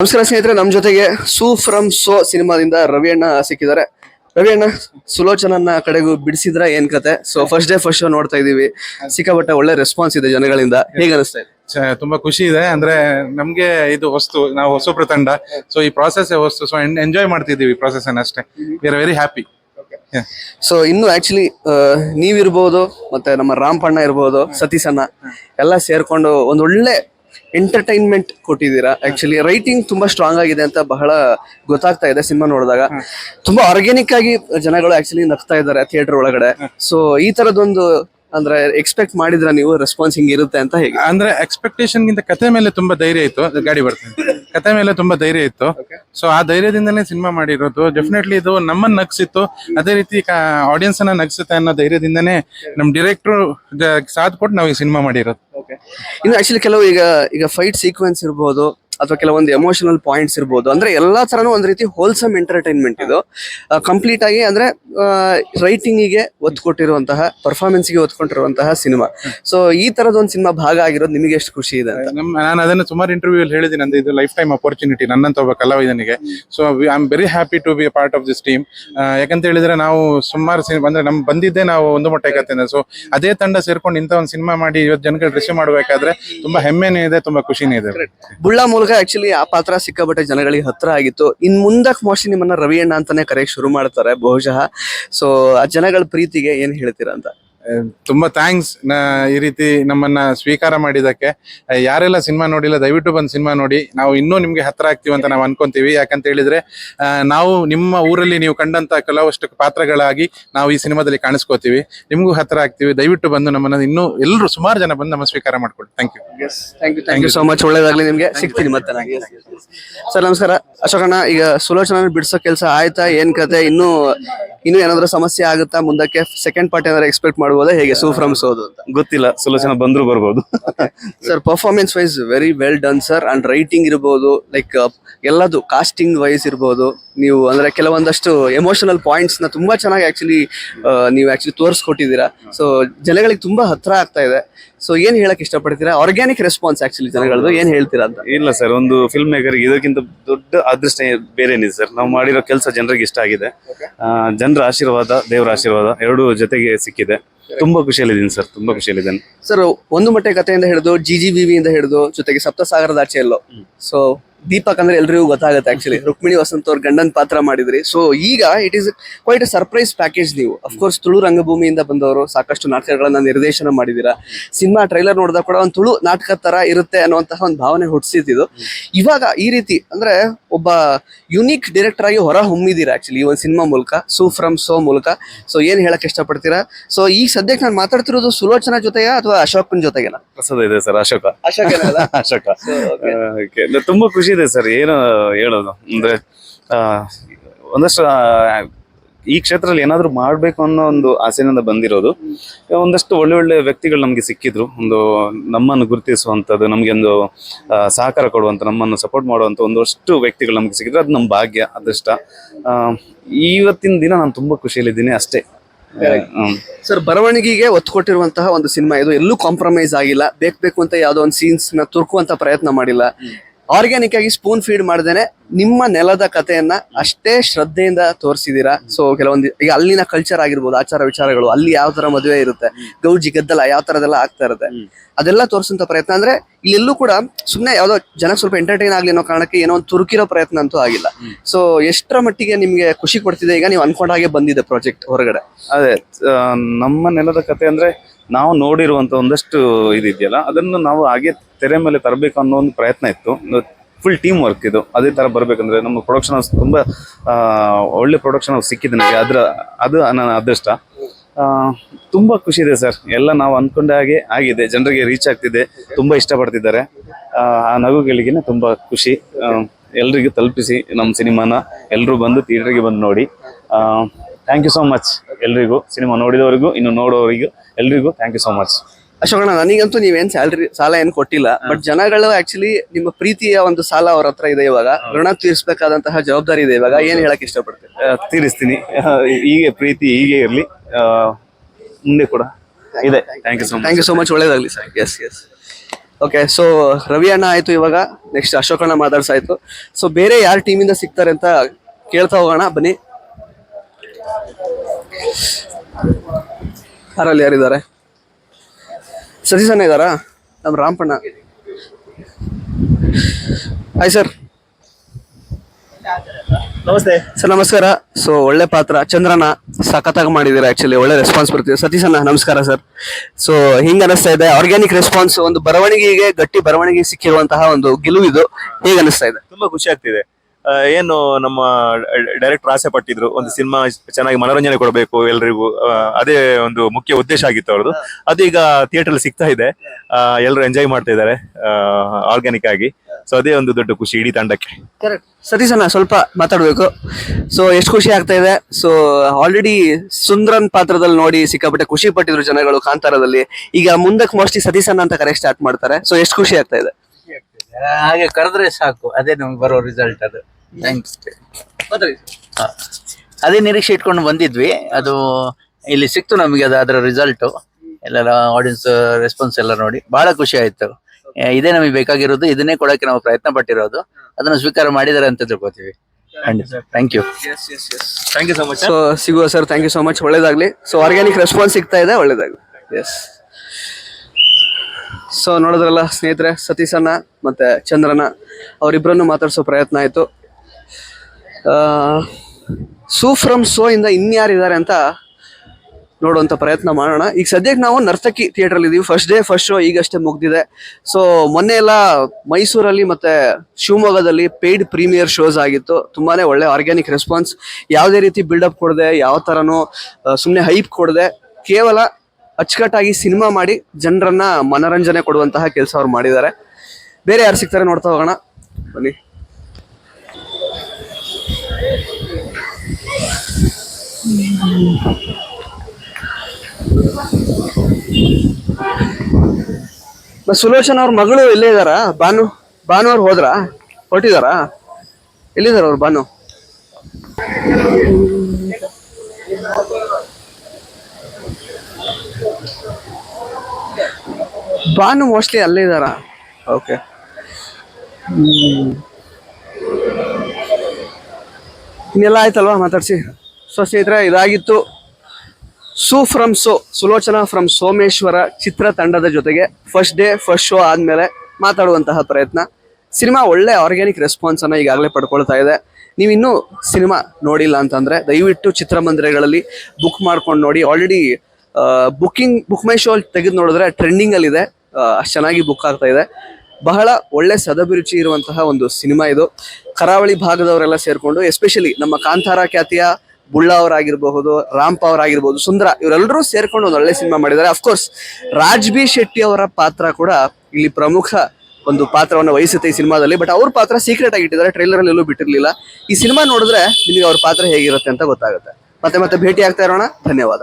ನಮಸ್ಕಾರ ಸ್ನೇಹಿತರೆ ನಮ್ಮ ಜೊತೆಗೆ ಸೂ ಫ್ರಮ್ ಸೋ ಸಿನಿಮಾದಿಂದ ರವಿ ಅಣ್ಣ ಸಿಕ್ಕಿದ್ದಾರೆ. ರವಿ ಅಣ್ಣ ಸುಲೋಚನನ್ನ ಕಡೆಗೂ ಬಿಡಿಸಿದ್ರ ಏನ್ ಕತೆ? So first day first show ನೋಡ್ತಾ ಇದೀವಿ ಸಿಕ್ಕಾಪಟ್ಟೆ ಒಳ್ಳೆ ರೆಸ್ಪಾನ್ಸ್ ಇದೆ ಜನಗಳಿಂದ. ಹೇಗೆ ಅನಿಸ್ತಾ ಇದೆ? ತುಂಬಾ ಖುಷಿ ಇದೆ. ಅಂದ್ರೆ ನಮ್ಗೆ ಇದು ವಸ್ತು ನಾವು ಹೊಸಬ್ರ ತಂಡ ಸೊ ಈ ಪ್ರಾಸೆಸ್ ವಸ್ತು. ಸೊ ಎಂಜಾಯ್ ಮಾಡ್ತಿದೀವಿ ಪ್ರಾಸೆಸ್ ಅನ್ನ ಅಷ್ಟೇ. We are very happy so ಇನ್ನು ಆಕ್ಚುಲಿ ನೀವಿರ್ಬೋದು ಮತ್ತೆ ನಮ್ಮ ರಾಮಪಣ್ಣ ಇರ್ಬೋದು ಸತೀಶ್ ಅಣ್ಣ ಎಲ್ಲ ಸೇರ್ಕೊಂಡು ಒಂದ್ ಒಳ್ಳೆ ಎಂಟರ್ಟೈನ್ಮೆಂಟ್ ಕೊಟ್ಟಿದ್ದೀರಾ? ಆಕ್ಚುಲಿ ರೈಟಿಂಗ್ ತುಂಬಾ ಸ್ಟ್ರಾಂಗ್ ಆಗಿದೆ ಅಂತ ಬಹಳ ಗೊತ್ತಾಗ್ತಾ ಇದೆ ಸಿನಿಮಾ ನೋಡಿದಾಗ. ತುಂಬಾ ಆರ್ಗ್ಯಾನಿಕ್ ಆಗಿ ಜನಗಳು ಆಕ್ಚುಲಿ ನಗ್ತಾ ಇದ್ದಾರೆ ಥಿಯೇಟರ್ ಒಳಗಡೆ. ಸೊ ಈ ತರದೊಂದು ಅಂದ್ರೆ ಎಕ್ಸ್ಪೆಕ್ಟ್ ಮಾಡಿದ್ರ ನೀವು ರೆಸ್ಪಾನ್ಸ್ ಹಿಂಗ್ ಇರುತ್ತೆ ಅಂತ ಹೇಗೆ? ಅಂದ್ರೆ ಎಕ್ಸ್ಪೆಕ್ಟೇಷನ್ ಗಿಂತ ಕತೆ ಮೇಲೆ ತುಂಬಾ ಧೈರ್ಯ ಇತ್ತು. ಅದು ಗಾಡಿ ಬರ್ತದೆ. ಕತೆ ಮೇಲೆ ತುಂಬಾ ಧೈರ್ಯ ಇತ್ತು. ಸೊ ಆ ಧೈರ್ಯದಿಂದಲೇ ಸಿನಿಮಾ ಮಾಡಿರೋದು. ಡೆಫಿನೆಟ್ಲಿ ಇದು ನಮ್ಮನ್ನ ನಗ್ಸಿತ್ತು. ಅದೇ ರೀತಿ ಆಡಿಯನ್ಸ್ ಅನ್ನ ನಗ್ಸುತ್ತೆ ಅನ್ನೋ ಧೈರ್ಯದಿಂದನೇ ನಮ್ ಡೈರೆಕ್ಟ್ರು ಸಾಥ್ ಕೊಟ್ಟು ನಾವು ಈ ಸಿನಿಮಾ ಮಾಡಿರೋದು. ಇನ್ನು ಆಕ್ಚುಲಿ ಕೆಲವು ಈಗ ಈಗ ಫೈಟ್ ಸೀಕ್ವೆನ್ಸ್ ಇರ್ಬೋದು, ಅಥವಾ ಕೆಲವೊಂದು ಎಮೋಷನಲ್ ಪಾಯಿಂಟ್ಸ್ ಇರ್ಬೋದು, ಅಂದ್ರೆ ಎಲ್ಲಾ ತರನು ಒಂದ್ ರೀತಿ ಹೋಲ್ಸಮ್ ಎಂಟರ್ಟೈನ್ಮೆಂಟ್ ಇದು. ಕಂಪ್ಲೀಟ್ ಆಗಿ ಅಂದ್ರೆ ರೈಟಿಂಗಿಗೆ ಒತ್ತು ಕೊಟ್ಟಿರುವಂತಹ ಪರ್ಫಾರ್ಮೆನ್ಸ್ಗೆ ಒತ್ಕೊಂಡಿರುವಂತಹ ಸಿನಿಮಾ. ಸೊ ಈ ತರದ ಒಂದು ಸಿನಿಮಾ ಭಾಗ ಆಗಿರೋದು ನಿಮಗೆ ಎಷ್ಟು ಖುಷಿ ಇದೆ ಅಂತ? ನಮ್ಮ ನಾನು ಅದನ್ನು ಸುಮಾರು ಇಂಟರ್ವ್ಯೂ ಅಲ್ಲಿ ಹೇಳಿದ್ದೀನಿ ಅಂದ್ರೆ ಇದು ಲೈಫ್ ಟೈಮ್ ಅಪರ್ಚುನಿಟಿ ನನ್ನಂತ ಒಬ್ಬ ಕಲಾವಿದನಿಗೆ. So I am very happy to be a part of this team ಯಾಕಂತ ಹೇಳಿದ್ರೆ ನಾವು ಸುಮಾರು ಸಿನಿಮಾ ಅಂದ್ರೆ ನಮ್ಗೆ ಬಂದಿದ್ದೆ ನಾವು ಒಂದು ಮೊಟ್ಟೆ ಕಥೆಯಿಂದ ಸೊ ಅದೇ ತಂಡ ಸೇರ್ಕೊಂಡು ಇಂಥ ಒಂದು ಸಿನಿಮಾ ಮಾಡಿ ಇವತ್ತು ಜನಗಳು ರಿಸೀವ್ ಮಾಡಬೇಕಾದ್ರೆ ತುಂಬಾ ಹೆಮ್ಮೆನೇ ಇದೆ ತುಂಬಾ ಖುಷಿನೇ ಇದೆ. ಬುಳ್ಳ ಮೂಲಕ ಆಕ್ಚುಲಿ ಆ ಪಾತ್ರ ಸಿಕ್ಕಾಪಟ್ಟೆ ಜನಗಳಿಗೆ ಹತ್ರ ಆಗಿತ್ತು. ಇನ್ ಮುಂದಕ್ಕೆ ಮೋಸ್ಟ್ಲಿ ನಿಮ್ಮನ್ನ ರವಿ ಅಣ್ಣ ಅಂತಾನೆ ಕರೆಯಕ್ ಶುರು ಮಾಡ್ತಾರೆ ಬಹುಶಃ. ಸೊ ಆ ಜನಗಳ ಪ್ರೀತಿಗೆ ಏನ್ ಹೇಳ್ತೀರಾ ಅಂತ? ತುಂಬಾ ಥ್ಯಾಂಕ್ಸ್ ಈ ರೀತಿ ನಮ್ಮನ್ನ ಸ್ವೀಕಾರ ಮಾಡಿದಕ್ಕೆ ಯಾರೆಲ್ಲ ಸಿನಿಮಾ ನೋಡಿಲ್ಲ ದಯವಿಟ್ಟು ಬಂದು ಸಿನಿಮಾ ನೋಡಿ. ನಾವು ಇನ್ನೂ ನಿಮ್ಗೆ ಹತ್ರ ಆಗ್ತೀವಿ ಅಂತ ನಾವು ಅನ್ಕೊಂತೀವಿ. ಯಾಕಂತ ಹೇಳಿದ್ರೆ ನಾವು ನಿಮ್ಮ ಊರಲ್ಲಿ ನೀವು ಕಂಡಂತ ಕೆಲವಷ್ಟು ಪಾತ್ರಗಳಾಗಿ ನಾವು ಈ ಸಿನಿಮಾದಲ್ಲಿ ಕಾಣಿಸ್ಕೋತೀವಿ. ನಿಮಗೂ ಹತ್ರ ಆಗ್ತೀವಿ. ದಯವಿಟ್ಟು ಬಂದು ನಮ್ಮನ್ನ ಇನ್ನೂ ಎಲ್ಲರೂ ಸುಮಾರು ಜನ ಬಂದು ನಮ್ಮ ಸ್ವೀಕಾರ ಮಾಡ್ಕೊಳ್ಳಿ thank you thank you thank you so much ಒಳ್ಳೇದಾಗ್ಲಿ ನಿಮಗೆ. ಸಿಗ್ತೀನಿ ಮತ್ತೆ ಸರ್ ನಮಸ್ಕಾರ. ಅಶೋಕಣ್ಣ ಈಗ ಸುಲೋಚನ ಬಿಡಿಸೋ ಕೆಲಸ ಆಯ್ತಾ? ಏನ್ ಕತೆ? ಇನ್ನು ಇನ್ನು ಏನಾದ್ರೂ ಸಮಸ್ಯೆ ಆಗುತ್ತಾ? ಮುಂದಕ್ಕೆ ಸೆಕೆಂಡ್ ಪಾರ್ಟ್ ಏನಾದ್ರೂ ಎಕ್ಸ್ಪೆಕ್ಟ್ ಮಾಡ್ಬೋದಾ ಹೇಗೆ ಸೂ ಫ್ರಮ್ ಸೋದು ಅಂತ? ಗೊತ್ತಿಲ್ಲ ಸುಲೋಚನ ಬಂದ್ರು ಬರ್ಬೋದು. Sir performance wise very well done sir and writing ಇರ್ಬೋದು ಲೈಕ್ ಎಲ್ಲದು ಕಾಸ್ಟಿಂಗ್ ವೈಸ್ ಇರ್ಬೋದು. ನೀವು ಅಂದ್ರೆ ಕೆಲವೊಂದಷ್ಟು ಎಮೋಷನಲ್ ಪಾಯಿಂಟ್ಸ್ನ ತುಂಬಾ ಚೆನ್ನಾಗಿ ಆಕ್ಚುಲಿ ನೀವು ಆಕ್ಚುಲಿ ತೋರಿಸ್ಕೊಟ್ಟಿದ್ದೀರಾ. ಸೊ ಜನಗಳಿಗೆ ತುಂಬಾ ಹತ್ರ ಆಗ್ತಾ ಇದೆ. ಸೊ ಏನ್ ಹೇಳಕ್ ಇಷ್ಟಪಡ್ತೀರಾ? ಆರ್ಗ್ಯಾನಿಕ್ ರೆಸ್ಪಾನ್ಸ್ ಆಕ್ಚುಲಿ ಜನಗಳದ್ದು. ಏನ್ ಹೇಳ್ತೀರಾ ಅಂತ? ಇಲ್ಲ ಸರ್ ಒಂದು ಫಿಲ್ಮ್ ಮೇಕರ್ ಇದಕ್ಕಿಂತ ದೊಡ್ಡ ಅದೃಷ್ಟ ಬೇರೆ ಏನಿದೆ ಸರ್ ನಾವು ಮಾಡಿರೋ ಕೆಲಸ ಜನರಿಗೆ ಇಷ್ಟ ಆಗಿದೆ. ಜನರ ಆಶೀರ್ವಾದ ದೇವರ ಆಶೀರ್ವಾದ ಎರಡೂ ಜೊತೆಗೆ ಸಿಕ್ಕಿದೆ. ತುಂಬಾ ಖುಷಿಯಲ್ಲಿದ್ದೀನಿ ಸರ್ ತುಂಬಾ ಖುಷಿಯಲ್ಲಿದ್ದೇನೆ. ಸರ್ ಒಂದು ಮಟ್ಟೆ ಕಥೆಯಿಂದ ಹಿಡಿದು ಜಿ ಜಿ ಬಿ ಇಂದ ಹಿಡಿದು ಜೊತೆಗೆ ಸಪ್ತಸಾಗರದ ಆಚೆಯಲ್ಲೋ ಸೊ ದೀಪಕ್ ಅಂದ್ರೆ ಎಲ್ರಿಗೂ ಗೊತ್ತಾಗುತ್ತೆ ಆಕ್ಚುಲಿ ರುಕ್ಮಿಣಿ ವಸಂತ್ ಅವ್ರ ಗಂಡನ್ ಪಾತ್ರ ಮಾಡಿದ್ರಿ. ಸೊ ಈಗ it is quite a surprise package ನೀವು. ಅಫ್ಕೋರ್ಸ್ ತುಳು ರಂಗಭೂಮಿಯಿಂದ ಬಂದವರು ಸಾಕಷ್ಟು ನಾಟಕಗಳನ್ನ ನಿರ್ದೇಶನ ಮಾಡಿದೀರಾ. ಸಿನಿಮಾ ಟ್ರೈಲರ್ ನೋಡಿದಾಗ ಕೂಡ ಒಂದು ತುಳು ನಾಟಕ ತರ ಇರುತ್ತೆ ಅನ್ನುವಂತಹ ಒಂದು ಭಾವನೆ ಹುಟ್ಟಿಸಿದ್ದು ಇವಾಗ ಈ ರೀತಿ ಅಂದ್ರೆ ಒಬ್ಬ ಯುನೀಕ್ ಡೈರೆಕ್ಟರ್ ಆಗಿ ಹೊರ ಹೊಮ್ಮಿದೀರಾ ಆಕ್ಚುಲಿ ಈ ಒಂದು ಸಿನಿಮಾ ಮೂಲಕ ಸೂ ಫ್ರಮ್ ಸೋ ಮೂಲಕ. ಸೊ ಏನ್ ಹೇಳಕ್ ಇಷ್ಟಪಡ್ತೀರಾ? ಸೊ ಈ ಸದ್ಯಕ್ಕೆ ನಾನು ಮಾತಾಡ್ತಿರೋದು ಸುಲೋಚನಾ ಜೊತೆಯ ಅಥವಾ ಅಶೋಕನ್ ಜೊತೆಗೆನಾ? ಇದೆ ಸರ್ ಅಶೋಕ. ಅಶೋಕ. ಅಶೋಕ. ತುಂಬಾ ಖುಷಿ ಇದೆ ಸರ್ ಏನು ಹೇಳೋದು? ಅಂದ್ರೆ ಒಂದಷ್ಟು ಈ ಕ್ಷೇತ್ರದಲ್ಲಿ ಏನಾದ್ರು ಮಾಡ್ಬೇಕು ಅನ್ನೋ ಒಂದು ಆಸೆಯಿಂದ ಬಂದಿರೋದು. ಒಂದಷ್ಟು ಒಳ್ಳೆ ಒಳ್ಳೆ ವ್ಯಕ್ತಿಗಳು ನಮಗೆ ಸಿಕ್ಕಿದ್ರು. ಒಂದು ನಮ್ಮನ್ನು ಗುರುತಿಸುವಂಥದ್ದು ನಮಗೆ ಒಂದು ಸಹಕಾರ ಕೊಡುವಂಥ ನಮ್ಮನ್ನು ಸಪೋರ್ಟ್ ಮಾಡುವಂಥ ಒಂದಷ್ಟು ವ್ಯಕ್ತಿಗಳು ನಮಗೆ ಸಿಕ್ಕಿದ್ರು. ಅದು ನಮ್ಮ ಭಾಗ್ಯ ಅದೃಷ್ಟ. ಇವತ್ತಿನ ದಿನ ನಾನು ತುಂಬಾ ಖುಷಿಯಲ್ಲಿದ್ದೀನಿ ಅಷ್ಟೇ. ಹ್ಮ್. ಸರ್ ಬರವಣಿಗೆಗೆ ಒತ್ತು ಕೊಟ್ಟಿರುವಂತಹ ಒಂದು ಸಿನಿಮಾ ಇದು ಎಲ್ಲೂ ಕಾಂಪ್ರಮೈಸ್ ಆಗಿಲ್ಲ. ಬೇಕು ಬೇಕು ಅಂತ ಯಾವುದೋ ಒಂದು ಸೀನ್ಸ್ನ ತುರ್ಕುವಂತ ಪ್ರಯತ್ನ ಮಾಡಿಲ್ಲ. ಆರ್ಗ್ಯಾನಿಕ್ ಆಗಿ ಸ್ಪೂನ್ ಫೀಡ್ ಮಾಡ್ದೇನೆ ನಿಮ್ಮ ನೆಲದ ಕಥೆಯನ್ನ ಅಷ್ಟೇ ಶ್ರದ್ಧೆಯಿಂದ ತೋರಿಸಿದೀರಾ? ಸೊ ಕೆಲವೊಂದು ಈಗ ಅಲ್ಲಿನ ಕಲ್ಚರ್ ಆಗಿರ್ಬೋದು ಆಚಾರ ವಿಚಾರಗಳು ಅಲ್ಲಿ ಯಾವ ತರ ಮದುವೆ ಇರುತ್ತೆ ಗೌಜಿ ಗದ್ದಲ ಯಾವ ತರದೆಲ್ಲ ಆಗ್ತಾ ಇರುತ್ತೆ ಅದೆಲ್ಲ ತೋರಿಸಂತ ಪ್ರಯತ್ನ. ಅಂದ್ರೆ ಇಲ್ಲೆಲ್ಲೂ ಕೂಡ ಸುಮ್ಮನೆ ಯಾವ್ದೋ ಜನ ಸ್ವಲ್ಪ ಎಂಟರ್ಟೈನ್ ಆಗ್ಲಿ ಅನ್ನೋ ಕಾರಣಕ್ಕೆ ಏನೋ ಒಂದು ತುರುಕಿರೋ ಪ್ರಯತ್ನ ಅಂತೂ ಆಗಿಲ್ಲ. ಸೊ ಎಷ್ಟರ ಮಟ್ಟಿಗೆ ನಿಮ್ಗೆ ಖುಷಿ ಕೊಡ್ತಿದೆ? ಈಗ ನೀವು ಅನ್ಕೊಂಡ ಹಾಗೆ ಬಂದಿದೆ ಪ್ರಾಜೆಕ್ಟ್ ಹೊರಗಡೆ. ಅದೇ ನಮ್ಮ ನೆಲದ ಕತೆ ಅಂದ್ರೆ ನಾವು ನೋಡಿರುವಂತ ಒಂದಷ್ಟು ಇದಿದೆಯಲ್ಲ ಅದನ್ನು ನಾವು ಹಾಗೆ ತೆರೆ ಮೇಲೆ ತರಬೇಕು ಅನ್ನೋ ಒಂದು ಪ್ರಯತ್ನ ಇತ್ತು. ಫುಲ್ ಟೀಮ್ ವರ್ಕ್ ಇದು. ಅದೇ ತರ ಬರಬೇಕಂದ್ರೆ ನಮ್ಮ ಪ್ರೊಡಕ್ಷನ್ ಹೌಸ್ ತುಂಬಾ ಒಳ್ಳೆ ಪ್ರೊಡಕ್ಷನ್ ಹೌಸ್ ಸಿಕ್ಕಿದೆ ನನಗೆ. ಅದರ ಅದು ನನ್ನ ಅದೃಷ್ಟ. ತುಂಬ ಖುಷಿ ಇದೆ ಸರ್. ಎಲ್ಲ ನಾವು ಅಂದ್ಕೊಂಡ ಹಾಗೆ ಆಗಿದೆ. ಜನರಿಗೆ ರೀಚ್ ಆಗ್ತಿದೆ. ತುಂಬಾ ಇಷ್ಟಪಡ್ತಿದ್ದಾರೆ. ಆ, ನಗುಗಳಿಗೆ ತುಂಬ ಖುಷಿ. ಎಲ್ರಿಗೂ ತಲುಪಿಸಿ ನಮ್ಮ ಸಿನಿಮಾನ. ಎಲ್ಲರೂ ಬಂದು ಥಿಯೇಟರ್ಗೆ ಬಂದು ನೋಡಿ. ಥ್ಯಾಂಕ್ ಯು ಸೋ ಮಚ್ ಎಲ್ರಿಗೂ. ಸಿನಿಮಾ ನೋಡಿದವರಿಗೂ ಇನ್ನು ನೋಡೋರಿಗೂ ಎಲ್ರಿಗೂ ಥ್ಯಾಂಕ್ ಯು ಸೋ ಮಚ್ ಅಶೋಕಣ್ಣ ನನಗಂತೂ ನೀವೇನ್ ಸ್ಯಾಲ್ರಿ ಸಾಲ ಏನ್ ಕೊಟ್ಟಿಲ್ಲ ಬಟ್ ಜನಗಳು ಆಕ್ಚುಲಿ ನಿಮ್ಮ ಪ್ರೀತಿಯ ಒಂದು ಸಾಲ ಅವ್ರ ಹತ್ರ ಇದೆ ಇವಾಗ. ಋಣ ತೀರಿಸಬೇಕಾದಂತಹ ಜವಾಬ್ದಾರಿ ಇದೆ ಇವಾಗ. ಏನ್ ಹೇಳಕ್ ಇಷ್ಟಪಡ್ತೀನಿ ತೀರಿಸ್ತೀನಿ. ಹೀಗೆ ಪ್ರೀತಿ ಹೀಗೆ ಇರಲಿ. ಮುಂದೆ ಕೂಡ ಇದೆ. Thank you so much thank you so much ಒಳ್ಳೇದಾಗ್ಲಿ sir yes yes okay so Ravi ಅಣ್ಣ ಆಯ್ತು ಇವಾಗ. ನೆಕ್ಸ್ಟ್ ಅಶೋಕಣ್ಣ ಮಾತಾಡ್ಸಾಯ್ತು ಸೊ ಬೇರೆ ಯಾರು ಟೀಮಿಂದ ಸಿಗ್ತಾರೆ ಅಂತ ಕೇಳ್ತಾ ಹೋಗೋಣ. ಬನ್ನಿ. ಯಾರಲ್ಲಿ ಯಾರಿದ್ದಾರೆ? ಸತೀಶ್ ಅಣ್ಣ ಇದ್ದಾರಾ ನಮ್ಮ ರಾಮಪಣ್ಣ ಹಾಯ್ ಸರ್ ನಮಸ್ತೆ. ಸರ್ ನಮಸ್ಕಾರ. ಸೊ ಒಳ್ಳೆ ಪಾತ್ರ. ಚಂದ್ರನ ಸಖತ್ತಾಗಿ ಮಾಡಿದ್ದೀರಾ ಆಕ್ಚುಲಿ ಒಳ್ಳೆ ರೆಸ್ಪಾನ್ಸ್ ಬರ್ತೀವಿ ಸತೀಶ್ ಅಣ್ಣ ನಮಸ್ಕಾರ ಸರ್ ಸೊ ಹಿಂಗೆ ಅನಿಸ್ತಾ ಇದೆ. ಆರ್ಗ್ಯಾನಿಕ್ ರೆಸ್ಪಾನ್ಸ್ ಒಂದು ಬರವಣಿಗೆಗೆ ಗಟ್ಟಿ ಬರವಣಿಗೆ ಸಿಕ್ಕಿರುವಂತಹ ಒಂದು ಗೆಲುವು ಇದು ಹೇಗೆ ಅನಿಸ್ತಾ ಇದೆ? ತುಂಬಾ ಖುಷಿ ಆಗ್ತಿದೆ. ಏನು ನಮ್ಮ ಡೈರೆಕ್ಟರ್ ಆಸೆ ಪಟ್ಟಿದ್ರು ಒಂದು ಸಿನಿಮಾ ಚೆನ್ನಾಗಿ ಮನೋರಂಜನೆ ಕೊಡಬೇಕು ಎಲ್ರಿಗೂ ಅದೇ ಒಂದು ಮುಖ್ಯ ಉದ್ದೇಶ ಆಗಿತ್ತು ಅವ್ರದ್ದು. ಅದೀಗ ಈಗ ಥಿಯೇಟರ್ ಅಲ್ಲಿ ಸಿಗ್ತಾ ಇದೆ. ಎಲ್ಲರೂ ಎಂಜಾಯ್ ಮಾಡ್ತಾ ಇದ್ದಾರೆ ಆರ್ಗ್ಯಾನಿಕ್ ಆಗಿ. ಸೊ ಅದೇ ಒಂದು ದೊಡ್ಡ ಖುಷಿ ಇಡೀ ತಂಡಕ್ಕೆ. ಕರೆಕ್ಟ್ ಸತೀಶ್ ಅಣ್ಣ ಸ್ವಲ್ಪ ಮಾತಾಡ್ಬೇಕು. ಸೊ ಎಷ್ಟು ಖುಷಿ ಆಗ್ತಾ ಇದೆ? ಸೊ ಆಲ್ರೆಡಿ ಸುಂದ್ರನ್ ಪಾತ್ರದಲ್ಲಿ ನೋಡಿ ಸಿಕ್ಕಾಪಟ್ಟೆ ಖುಷಿ ಪಟ್ಟಿದ್ರು ಜನಗಳು ಕಾಂತಾರದಲ್ಲಿ. ಈಗ ಮುಂದಕ್ಕೆ ಮೋಸ್ಟ್ಲಿ ಸತೀಶ್ ಅಣ್ಣ ಅಂತ ಕರೆಕ್ಟ್ ಸ್ಟಾರ್ಟ್ ಮಾಡ್ತಾರೆ. ಸೊ ಎಷ್ಟು ಖುಷಿ ಆಗ್ತಾ ಇದೆ? ಹಾಗೆ ಕರೆದ್ರೆ ಸಾಕು. ಅದೇ ನಮ್ಗೆ ಬರೋ ರಿಸಲ್ಟ್ ಅದು. ಥ್ಯಾಂಕ್ಸ್ ಅದೇ ನಿರೀಕ್ಷೆ ಇಟ್ಕೊಂಡು ಬಂದಿದ್ವಿ. ಅದು ಇಲ್ಲಿ ಸಿಕ್ತು ನಮಗೆ ಅದು ಅದರ ರಿಸಲ್ಟು ಎಲ್ಲರ ಆಡಿಯನ್ಸ್ ರೆಸ್ಪಾನ್ಸ್ ಎಲ್ಲ ನೋಡಿ. ಬಹಳ ಖುಷಿ ಆಯ್ತು. ಇದೇ ನಮಗೆ ಬೇಕಾಗಿರೋದು. ಇದನ್ನೇ ಕೊಡಕ್ಕೆ ನಾವು ಪ್ರಯತ್ನ ಪಟ್ಟಿರೋದು. ಅದನ್ನು ಸ್ವೀಕಾರ ಮಾಡಿದ್ದಾರೆ ಅಂತ ತಿಳ್ಕೊತೀವಿ. Thank you thank you so much so ಸಿಗುವ sir thank you so much ಒಳ್ಳೇದಾಗ್ಲಿ. ಸೊ ಆರ್ಗ್ಯಾನಿಕ್ ರೆಸ್ಪಾನ್ಸ್ ಸಿಗ್ತಾ ಇದೆ ಒಳ್ಳೇದಾಗ್ಲಿ. ಎಸ್ ಸೊ ನೋಡಿದ್ರಲ್ಲ ಸ್ನೇಹಿತರೆ ಸತೀಶನ್ನ ಮತ್ತೆ ಚಂದ್ರನ ಅವರಿಬ್ಬರನ್ನು ಮಾತಾಡಿಸೋ ಪ್ರಯತ್ನ ಆಯ್ತು. ಸೂ ಫ್ರಮ್ ಸೋ ಇಂದ ಇನ್ಯಾರಿದ್ದಾರೆ ಅಂತ ನೋಡುವಂಥ ಪ್ರಯತ್ನ ಮಾಡೋಣ. ಈಗ ಸದ್ಯಕ್ಕೆ ನಾವು ನರ್ತಕಿ ಥಿಯೇಟ್ರಲ್ಲಿ ಇದ್ದೀವಿ ಫಸ್ಟ್ ಡೇ ಫಸ್ಟ್ ಶೋ ಈಗಷ್ಟೇ ಮುಗ್ದಿದೆ. ಸೊ ಮೊನ್ನೆ ಎಲ್ಲ ಮೈಸೂರಲ್ಲಿ ಮತ್ತು ಶಿವಮೊಗ್ಗದಲ್ಲಿ ಪೇಯ್ಡ್ ಪ್ರೀಮಿಯರ್ ಶೋಸ್ ಆಗಿತ್ತು. ತುಂಬಾ ಒಳ್ಳೆ ಆರ್ಗ್ಯಾನಿಕ್ ರೆಸ್ಪಾನ್ಸ್ ಯಾವುದೇ ರೀತಿ ಬಿಲ್ಡಪ್ ಕೊಡದೆ, ಯಾವ ಥರನೂ ಸುಮ್ಮನೆ ಹೈಪ್ ಕೊಡದೆ, ಕೇವಲ ಅಚ್ಚುಕಟ್ಟಾಗಿ ಸಿನಿಮಾ ಮಾಡಿ ಜನರನ್ನ ಮನರಂಜನೆ ಕೊಡುವಂತಹ ಕೆಲಸ ಅವ್ರು ಮಾಡಿದ್ದಾರೆ. ಬೇರೆ ಯಾರು ಸಿಗ್ತಾರೆ ನೋಡ್ತಾ ಹೋಗೋಣ. ಬನ್ನಿ. ಸುಲೋಚನ ಅವ್ರ ಮಗಳು ಇಲ್ಲೇ ಇದಾರ? ಭಾನು ಭಾನು ಅವ್ರು ಹೋದ್ರಾ? ಹೊರಟಿದಾರಾ? ಎಲ್ಲಿದಾರ ಅವ್ರು ಭಾನು? ಭಾನು ಮೋಸ್ಟ್ಲಿ ಅಲ್ಲೇ ಇದಾರ? ಓಕೆ ಇನ್ನೆಲ್ಲ ಆಯ್ತಲ್ವಾ ಮಾತಾಡ್ಸಿ? ಸೊ ಸ್ನೇಹಿತರೆ, ಇದಾಗಿತ್ತು Su from so, Sulochana from Someshwara ಚಿತ್ರ ತಂಡದ ಜೊತೆಗೆ ಫಸ್ಟ್ ಡೇ ಫಸ್ಟ್ ಶೋ ಆದಮೇಲೆ ಮಾತಾಡುವಂತಹ ಪ್ರಯತ್ನ. ಸಿನಿಮಾ ಒಳ್ಳೆ ಆರ್ಗ್ಯಾನಿಕ್ ರೆಸ್ಪಾನ್ಸ್ ಅನ್ನ ಈಗಾಗಲೇ ಪಡ್ಕೊಳ್ತಾ ಇದೆ. ನೀವು ಇನ್ನೂ ಸಿನಿಮಾ ನೋಡಿಲ್ಲ ಅಂತಂದ್ರೆ ದಯವಿಟ್ಟು ಚಿತ್ರಮಂದಿರಗಳಲ್ಲಿ ಬುಕ್ ಮಾಡ್ಕೊಂಡು ನೋಡಿ. Already booking book my show ತೆಗೆದು ನೋಡಿದ್ರೆ ಟ್ರೆಂಡಿಂಗ್ ಅಲ್ಲಿ ಇದೆ. ಅಷ್ಟು ಚೆನ್ನಾಗಿ ಬುಕ್ ಆಗ್ತಾ ಇದೆ. ಬಹಳ ಒಳ್ಳೆ ಸದಭಿರುಚಿ ಇರುವಂತಹ ಒಂದು ಸಿನಿಮಾ ಇದು. ಕರಾವಳಿ ಭಾಗದವರೆಲ್ಲ ಸೇರ್ಕೊಂಡು ಎಸ್ಪೆಷಲಿ ನಮ್ಮ ಕಾಂತಾರ ಖ್ಯಾತಿಯ ಬುಳ್ಳ ಅವರಾಗಿರ್ಬಹುದು ಪವರ್ ಅವರಾಗಿರ್ಬಹುದು, ಸುಂದರ, ಇವರೆಲ್ಲರೂ ಸೇರ್ಕೊಂಡು ಒಂದು ಒಳ್ಳೆ ಸಿನಿಮಾ ಮಾಡಿದ್ದಾರೆ. ಅಫ್ಕೋರ್ಸ್ ರಾಜ್ ಬಿ ಶೆಟ್ಟಿ ಅವರ ಪಾತ್ರ ಕೂಡ ಇಲ್ಲಿ ಪ್ರಮುಖ ಒಂದು ಪಾತ್ರವನ್ನು ವಹಿಸುತ್ತೆ ಈ ಸಿನಿಮಾದಲ್ಲಿ. ಬಟ್ ಅವ್ರ ಪಾತ್ರ ಸೀಕ್ರೆಟ್ ಆಗಿ ಇಟ್ಟಿದ್ದಾರೆ. ಟ್ರೈಲರ್ ಎಲ್ಲೂ ಬಿಟ್ಟಿರಲಿಲ್ಲ. ಈ ಸಿನಿಮಾ ನೋಡಿದ್ರೆ ನಿಮಗೆ ಅವ್ರ ಪಾತ್ರ ಹೇಗಿರುತ್ತೆ ಅಂತ ಗೊತ್ತಾಗುತ್ತೆ. ಮತ್ತೆ ಮತ್ತೆ ಭೇಟಿ ಆಗ್ತಾ ಇರೋಣ. ಧನ್ಯವಾದ.